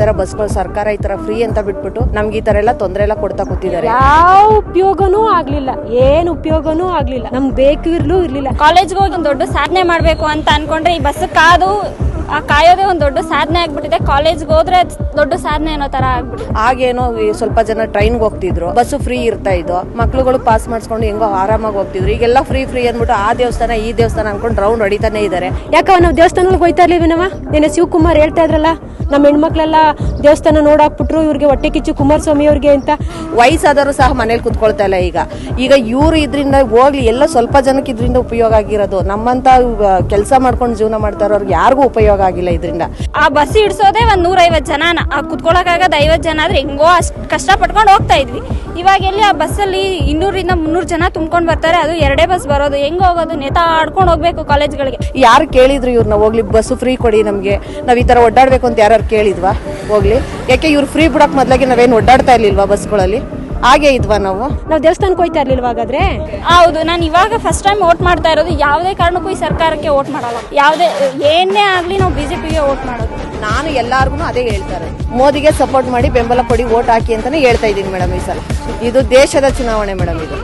ತರ ಬಸ್ಗಳು ಸರ್ಕಾರ ಈ ತರ ಫ್ರೀ ಅಂತ ಬಿಟ್ಬಿಟ್ಟು ನಮ್ಗೆ ಈ ತರ ಎಲ್ಲ ತೊಂದರೆ ಎಲ್ಲ ಕೊಡ್ತಾ ಕೂತಿದ್ದಾರೆ. ಯಾವ ಉಪಯೋಗನೂ ಆಗ್ಲಿಲ್ಲ. ಏನ್ ಉಪಯೋಗನೂ ಆಗ್ಲಿಲ್ಲ. ನಮ್ಗೆ ಬೇಕಿರ್ಲೂ ಇರ್ಲಿಲ್ಲ. ಕಾಲೇಜ್ಗೆ ಹೋಗಿ ಒಂದು ದೊಡ್ಡ ಸಾಧನೆ ಮಾಡಬೇಕು ಅಂತ ಅನ್ಕೊಂಡ್ರೆ ಈ ಬಸ್ ಕಾದು ಆ ಕಾಯೋದೇ ಒಂದು ದೊಡ್ಡ ಸಾಧನೆ ಆಗ್ಬಿಟ್ಟಿದೆ. ಕಾಲೇಜ್ಗೆ ಹೋದ್ರೆ ಅದ್ ದೊಡ್ಡ ಸಾಧನೆ ಅನ್ನೋ ತರ ಆಗ್ಬಿಟ್ಟಿದೆ. ಆಗೇನೋ ಈ ಸ್ವಲ್ಪ ಜನ ಟ್ರೈನ್ಗೆ ಹೋಗ್ತಿದ್ರು. ಬಸ್ಸು ಫ್ರೀ ಇರ್ತಾ ಇದ್ದು ಮಕ್ಳುಗಳು ಪಾಸ್ ಮಾಡಿಸ್ಕೊಂಡು ಹೆಂಗೋ ಆರಾಮಾಗಿ ಹೋಗ್ತಿದ್ರು. ಈಗೆಲ್ಲ ಫ್ರೀ ಫ್ರೀ ಅಂದ್ಬಿಟ್ಟು ಆ ದೇವಸ್ಥಾನ ಈ ದೇವಸ್ಥಾನ ಅನ್ಕೊಂಡು ರೌಂಡ್ ಹೊಡಿತಾನೆ ಇದ್ದಾರೆ ಯಾಕವ ನಾವು ದೇವಸ್ಥಾನಗಳಿಗೆ ಹೋಯ್ತಾ ಇರ್ಲಿವಿನವ ನಿನ್ನೆ ಶಿವಕುಮಾರ್ ಹೇಳ್ತಾ ಇದ್ರಲ್ಲ ನಮ್ಮ ಹೆಣ್ಮಕ್ಳೆಲ್ಲ ದೇವಸ್ಥಾನ ನೋಡಾಕ್ಬಿಟ್ರು ಇವ್ರಿಗೆ ಹೊಟ್ಟೆ ಕಿಚ್ಚು ಕುಮಾರಸ್ವಾಮಿ ಅವ್ರಿಗೆ ಅಂತ. ವಯಸ್ಸಾದವರು ಸಹ ಮನೇಲಿ ಕುತ್ಕೊಳ್ತಾ ಇಲ್ಲ ಈಗ. ಈಗ ಇವರು ಇದರಿಂದ ಹೋಗ್ಲಿ ಎಲ್ಲ ಸ್ವಲ್ಪ ಜನಕ್ಕೆ ಇದರಿಂದ ಉಪಯೋಗ ಆಗಿರೋದು. ನಮ್ಮಂತ ಕೆಲಸ ಮಾಡ್ಕೊಂಡು ಜೀವನ ಮಾಡ್ತಾರೋ ಅವ್ರಿಗೆ ಯಾರಿಗೂ ಉಪಯೋಗ ಆಗಿಲ್ಲ ಇದರಿಂದ. ಆ ಬಸ್ ಹಿಡ್ಸೋದೇ ಒಂದ್ ನೂರೈವತ್ತು ಜನ ಕುತ್ಕೊಳಕಾಗದ ಐವತ್ ಜನ ಆದ್ರೆ ಹೆಂಗೋ ಅಷ್ಟ್ ಕಷ್ಟ ಪಟ್ಕೊಂಡು ಹೋಗ್ತಾ ಇದ್ವಿ. ಇವಾಗ ಎಲ್ಲಿ ಆ ಬಸ್ಸಲ್ಲಿ ಇನ್ನೂರಿಂದ ಮುನ್ನೂರ್ ಜನ ತುಂಬ್ಕೊಂಡು ಬರ್ತಾರೆ ಅದು ಎರಡೇ ಬಸ್ ಬರೋದು. ಹೆಂಗ್ ಹೋಗೋದು? ನೇತಾಡ್ಕೊಂಡು ಹೋಗ್ಬೇಕು ಕಾಲೇಜ್ಗಳಿಗೆ ಯಾರು ಕೇಳಿದ್ರು ಇವ್ರನ್ನ ಹೋಗ್ಲಿ ಬಸ್ಸು ಫ್ರೀ ಕೊಡಿ ನಮಗೆ. ನಾವು ಈ ತರ ಒಡ್ಡಾಡ್ಬೇಕು ಅಂತ ಯಾರು ಕೇಳಿದ್ವಾ? ಹೋಗ್ಲಿ. ಯಾಕೆ ಇವ್ರು ಫ್ರೀ ಬಿಡೋಕೆ ಮೊದಲಾಗಿ ನಾವೇನು ಒಡ್ಡಾಡ್ತಾ ಇರ್ಲಿಲ್ವಾ ಬಸ್ಗಳಲ್ಲಿ? ಹಾಗೆ ಇದ್ವಾ ನಾವು? ನಾವು ದೇವಸ್ಥಾನಕ್ಕೆ ಹೋಯ್ತಾ ಇರ್ಲಿಲ್ವ ಹಾಗಾದ್ರೆ? ಹೌದು ನಾನು ಇವಾಗ ಫಸ್ಟ್ ಟೈಮ್ ವೋಟ್ ಮಾಡ್ತಾ ಇರೋದು ಯಾವುದೇ ಕಾರಣಕ್ಕೂ ಈ ಸರ್ಕಾರಕ್ಕೆ ವೋಟ್ ಮಾಡಲ್ಲ. ಯಾವುದೇ ಏನೇ ಆಗಲಿ ನಾವು ಬಿಜೆಪಿಗೆ ವೋಟ್ ಮಾಡೋದು. ನಾನು ಎಲ್ಲಾರ್ಗು ಅದೇ ಹೇಳ್ತಾರೆ. ಮೋದಿಗೆ ಸಪೋರ್ಟ್ ಮಾಡಿ ಬೆಂಬಲ ಕೊಡಿ ಓಟ್ ಹಾಕಿ ಅಂತಾನೆ ಹೇಳ್ತಾ ಇದ್ದೀನಿ ಮೇಡಮ್ ಈ ಸಲ. ಇದು ದೇಶದ ಚುನಾವಣೆ ಮೇಡಮ್ ಇದು.